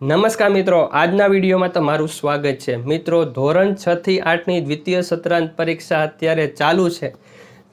નમસ્કાર મિત્રો, આજના વિડીયોમાં તમારું સ્વાગત છે. મિત્રો, ધોરણ છ થી આઠની દ્વિતીય સત્રાંત પરીક્ષા અત્યારે ચાલુ છે.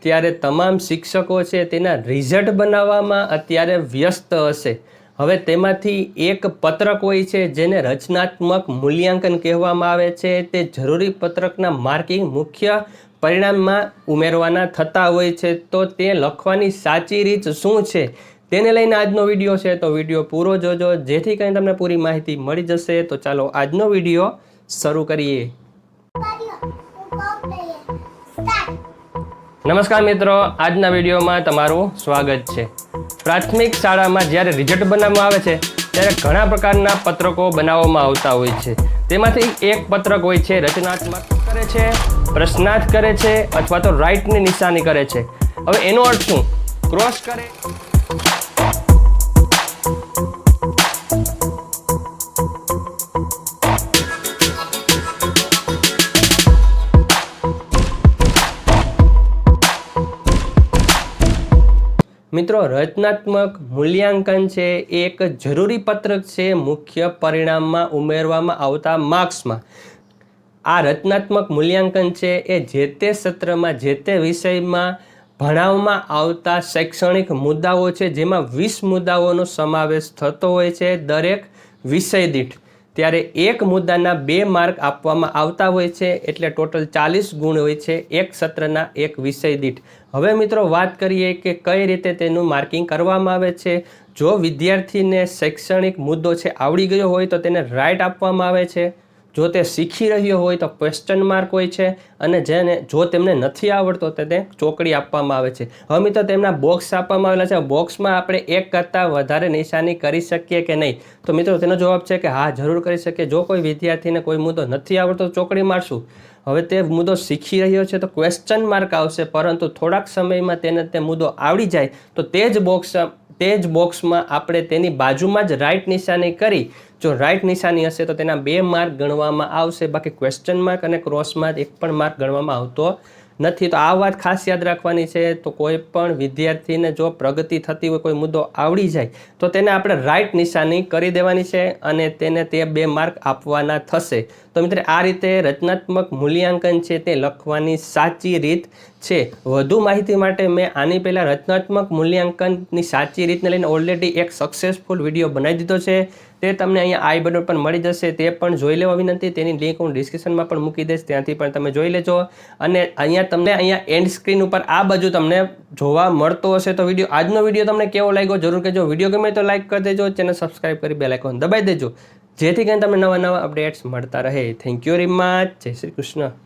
ત્યારે તમામ શિક્ષકો છે તેના રિઝલ્ટ બનાવવામાં અત્યારે વ્યસ્ત હશે. હવે તેમાંથી એક પત્રક હોય છે જેને રચનાત્મક મૂલ્યાંકન કહેવામાં આવે છે. તે જરૂરી પત્રકના માર્કિંગ મુખ્ય પરિણામમાં ઉમેરવાના થતા હોય છે. તો તે લખવાની સાચી રીત શું છે? તેને લઈને આજનો વીડિયો છે, તો વીડિયો પૂરો જોજો. જેથી કરીને તમને પૂરી માહિતી મળી જશે. તો ચાલો, આજનો વીડિયો શરૂ કરીએ. નમસ્કાર મિત્રો, આજના વિડીયોમાં તમારું સ્વાગત છે. પ્રાથમિક શાળામાં જ્યારે રિઝલ્ટ બનાવવામાં આવે છે, ત્યારે ઘણા પ્રકારના પત્રકો બનાવવામાં આવતા હોય છે. તેમાંથી એક પત્રક હોય છે, રચનાત્મક કરે છે, પ્રશ્નાર્થ કરે છે, અથવા તો રાઇટની નિશાની કરે છે. હવે એનો અર્થ શું? ક્રોસ કરે. મિત્રો, રચનાત્મક મૂલ્યાંકન છે એ એક જરૂરી પત્રક છે. મુખ્ય પરિણામમાં ઉમેરવામાં આવતા માર્ક્સમાં. આ રચનાત્મક મૂલ્યાંકન છે એ જે તે સત્રમાં, જે તે વિષયમાં ભણાવવામાં આવતા શૈક્ષણિક મુદ્દાઓ છે. જેમાં વીસ મુદ્દાઓનો સમાવેશ થતો હોય છે. દરેક વિષય દીઠ. ત્યારે એક મુદ્દાના બે માર્ક આપવામાં આવતા હોય છે, એટલે ટોટલ ચાલીસ ગુણ હોય છે, એક સત્રના એક વિષય દીઠ. હવે મિત્રો વાત કરીએ કે કઈ રીતે તેનું માર્કિંગ કરવામાં આવે છે. જો વિદ્યાર્થીને શૈક્ષણિક મુદ્દો છે, આવડી ગયો હોય તો તેને રાઇટ આપવામાં આવે છે. જો તે શીખી રહ્યો હોય તો ક્વેશ્ચન માર્ક હોય છે અને જેને જો તેમને નથી આવડતો તો તે ચોકડી આપવામાં આવે છે. હવે મિત્રો તેમના બોક્સ આપવામાં આવેલા છે. બોક્સમાં આપણે એક કરતાં વધારે નિશાની કરી શકીએ કે નહીં? તો મિત્રો તેનો જવાબ છે કે હા, જરૂર કરી શકીએ. જો કોઈ વિદ્યાર્થીને કોઈ મુદ્દો નથી આવડતો ચોકડી મારશું. હવે તે મુદ્દો શીખી રહ્યો છે તો ક્વેશ્ચન માર્ક આવશે, પરંતુ થોડાક સમયમાં તેને તે મુદ્દો આવડી જાય તો તે જ બોક્સ તે જ બોક્સમાં આપણે તેની બાજુમાં જ રાઈટ નિશાની કરી. જો રાઈટ નિશાની હશે તો તેના બે માર્ક ગણવામાં આવશે, બાકી ક્વેશ્ચન માર્ક અને ક્રોસ માર્ક એક પણ માર્ક ગણવામાં આવતો નથી, તો આ વાત ખાસ યાદ રાખવાની છે, તો કોઈ પણ વિદ્યાર્થીને જો પ્રગતિ થતી હોય, કોઈ મુદ્દો આવડી જાય, તો તેને આપણે રાઈટ નિશાની કરી દેવાની છે અને તેને તે બે માર્ક આપવાના થશે. તો મિત્ર, આ રીતે રચનાત્મક મૂલ્યાંકન છે તે લખવાની સાચી રીત છે. વધુ માહિતી માટે મેં આની પહેલાં રચનાત્મક મૂલ્યાંકનની સાચી રીતને લઈને ઓલરેડી એક સક્સેસફુલ વીડિયો બનાવી દીધો છે. તે તમને અહીંયા આઈ બટન પર મળી જશે. તે પણ જોઈ લેવા વિનંતી. તેની લિંક હું ડિસ્ક્રિપ્શનમાં પણ મૂકી દઈશ. ત્યાંથી પણ તમે જોઈ લેજો. અને અહીંયા તમને અહીંયા એન્ડ સ્ક્રીન ઉપર આ બાજુ તમને જોવા મળતો હશે તો વીડિયો આજનો વીડિયો તમને કેવો લાગ્યો જરૂર કહેજો. વીડિયો ગમે તો લાઈક કરી દેજો. ચેનલ સબસ્ક્રાઈબ કરી બે આઇકોન દબાઈ દેજો. જેથી કરીને તમને નવા નવા અપડેટ્સ મળતા રહે. થેન્ક યુ વેરી મચ જય શ્રી કૃષ્ણ.